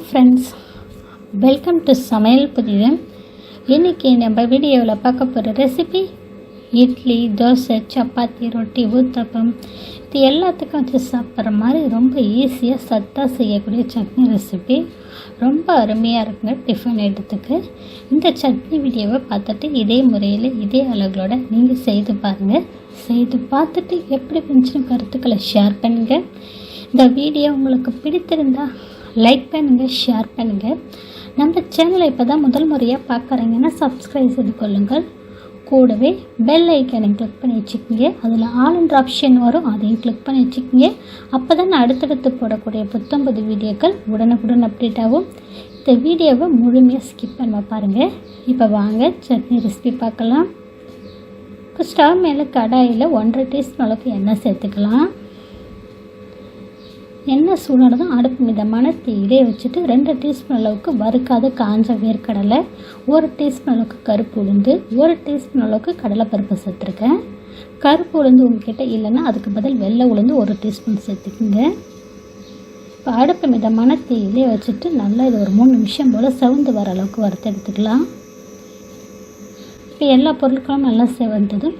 Friends welcome to சமையல் புதிதம் இன்றைக்கி நம்ம வீடியோவில் பார்க்க போகிற ரெசிபி இட்லி தோசை சப்பாத்தி ரொட்டி ஊத்தப்பம் இது எல்லாத்துக்கும் வச்சு சாப்பிட்ற மாதிரி ரொம்ப ஈஸியாக சத்தாக செய்யக்கூடிய சட்னி ரெசிபி ரொம்ப அருமையாக இருக்குங்க டிஃபன் எடுத்துக்கு. இந்த சட்னி வீடியோவை பார்த்துட்டு இதே முறையில் இதே அளவுகளோட நீங்கள் செய்து பாருங்கள் செய்து பார்த்துட்டு எப்படி இருந்துச்சுன்னு கருத்துக்களை ஷேர் பண்ணுங்கள் இந்த வீடியோ உங்களுக்கு பிடித்திருந்தா லைக் பண்ணுங்கள் ஷேர் பண்ணுங்கள் நம்ம சேனலை இப்போ தான் முதல் முறையாக பார்க்குறீங்கன்னா சப்ஸ்கிரைப் செய்து கொள்ளுங்கள். கூடவே பெல் ஐக்கனை கிளிக் பண்ணி வச்சுக்கோங்க. அதில் ஆல்ன்ற ஆப்ஷன் வரும் அதையும் கிளிக் பண்ணி வச்சுக்கோங்க. அப்போ தான் நான் அடுத்தடுத்து போடக்கூடிய புத்தம்பது வீடியோக்கள் உடனுக்குடன் அப்டேட் ஆகும். இந்த வீடியோவை முழுமையாக ஸ்கிப் பண்ண பாருங்கள் இப்போ வாங்க சட்னி ரெசிபி பார்க்கலாம். இப்போ ஸ்டவ் மேலே கடாயில் ஒன்றரை டீஸ்பூன் அளவுக்கு எண்ணெய் சேர்த்துக்கலாம். எண்ணெய் சூடானதும் அடுப்பு மிதமான தீயிலே வச்சுட்டு ரெண்டு டீஸ்பூன் அளவுக்கு வறுக்காத காஞ்ச வேர்க்கடலை ஒரு டீஸ்பூன் அளவுக்கு கருப்பு உளுந்து ஒரு டீஸ்பூன் அளவுக்கு கடலைப்பருப்பு சேர்த்துருக்கேன். கருப்பு உளுந்து உங்ககிட்ட இல்லைன்னா அதுக்கு பதில் வெள்ளை உளுந்து ஒரு டீஸ்பூன் சேர்த்துக்குங்க. இப்போ அடுப்பு மிதமான தீயிலே வச்சுட்டு நல்லா இது ஒரு மூணு நிமிஷம் போல் செவந்து வர அளவுக்கு வறுத்து எடுத்துக்கலாம். இப்போ எல்லா பொருட்களும் நல்லா செவந்ததும்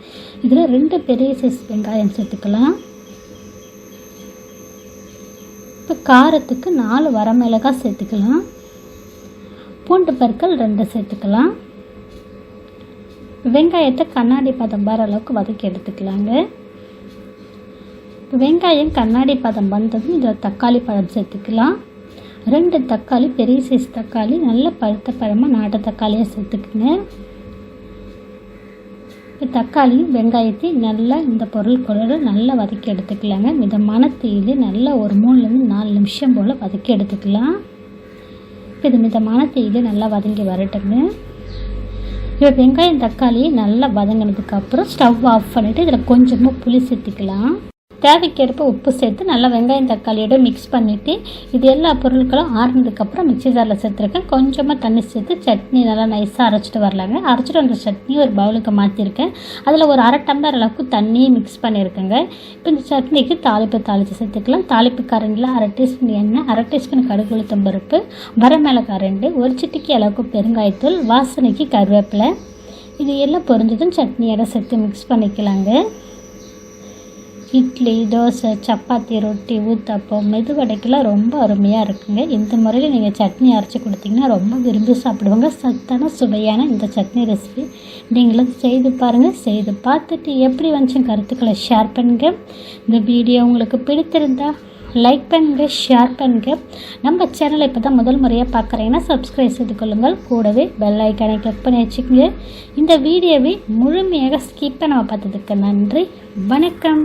இதில் ரெண்டு பெரிய சைஸ் வெங்காயம் சேர்த்துக்கலாம். இப்போ காரத்துக்கு நாலு வரமிளகாய் சேர்த்துக்கலாம். பூண்டு பற்கள் ரெண்டு சேர்த்துக்கலாம். வெங்காயத்தை கண்ணாடி பதம் வர அளவுக்கு வதக்கி எடுத்துக்கலாங்க. வெங்காயம் கண்ணாடி பதம் வந்ததும் இதில் தக்காளி பழம் சேர்த்துக்கலாம். ரெண்டு தக்காளி பெரிய சைஸ் தக்காளி நல்ல பழுத்த பழமாக நாட்டு தக்காளியாக சேர்த்துக்குங்க. தக்காளியும் வெங்காயத்தையும் நல்லா இந்த பொருள் குழல் நல்லா வதக்கி எடுத்துக்கலாங்க. மிதமான தீயில் நல்லா ஒரு மூணுலேருந்து நாலு நிமிஷம் போல் வதக்கி எடுத்துக்கலாம். இப்போ இது மிதமான தீயில் நல்லா வதங்கி வரட்டுங்க. இப்போ வெங்காயம் தக்காளி நல்லா வதங்கினதுக்கப்புறம் ஸ்டவ் ஆஃப் பண்ணிவிட்டு இதில் கொஞ்சமாக புளி சேர்த்துக்கலாம். தேவைக்கேற்ப உப்பு சேர்த்து நல்லா வெங்காயம் தக்காளியோட மிக்ஸ் பண்ணிவிட்டு இது எல்லா பொருட்களும் ஆறுனதுக்கப்புறம் மிக்சி ஜாரில் சேர்த்துருக்கேன். கொஞ்சமாக தண்ணி சேர்த்து சட்னி நல்லா நைஸாக அரைச்சிட்டு வரலாங்க. அரைச்சிட்டு வந்த சட்னி ஒரு பவுலுக்கு மாற்றிருக்கேன் அதில் ஒரு அரை டம்ளர் அளவுக்கு தண்ணியை மிக்ஸ் பண்ணியிருக்கேங்க இப்போ இந்த சட்னிக்கு தாளிப்பு தாளித்து சேர்த்துக்கலாம். தாளிப்பு கரண்டில் அரை டீஸ்பூன் எண்ணெய் அரை டீஸ்பூன் கடுகு உளுத்தம் பருப்பு ரெண்டு ஒரு சிட்டிக்கு அளவுக்கு பெருங்காயத்தூள் வாசனைக்கு கருவேப்பிலை. இது எல்லாம் பொரிஞ்சதும் சட்னியோட சேர்த்து மிக்ஸ் பண்ணிக்கலாங்க. இட்லி தோசை சப்பாத்தி ரொட்டி ஊத்தப்பம் மெதுவடைக்கெல்லாம் ரொம்ப அருமையாக இருக்குங்க. இந்த முறையில் நீங்கள் சட்னி அரைச்சி கொடுத்தீங்கன்னா ரொம்ப விரும்பி சாப்பிடுவாங்க. சத்தான சுவையான இந்த சட்னி ரெசிபி நீங்களும் செய்து பாருங்கள் செய்து பார்த்துட்டு எப்படி வந்துச்சு கருத்துக்களை ஷேர் பண்ணுங்கள் இந்த வீடியோ உங்களுக்கு பிடித்திருந்தா லைக் பண்ணுங்க ஷேர் பண்ணுங்க நம்ம சேனலை இப்போ தான் முதல் முறையாக பார்க்குறீங்கன்னா சப்ஸ்கிரைப் செய்து கொள்ளுங்கள். கூடவே பெல் ஐக்கானை கிளிக் பண்ணி வச்சுக்கோங்க. இந்த வீடியோவை முழுமையாக ஸ்கிப் பண்ண பார்த்ததுக்கு நன்றி. வணக்கம்.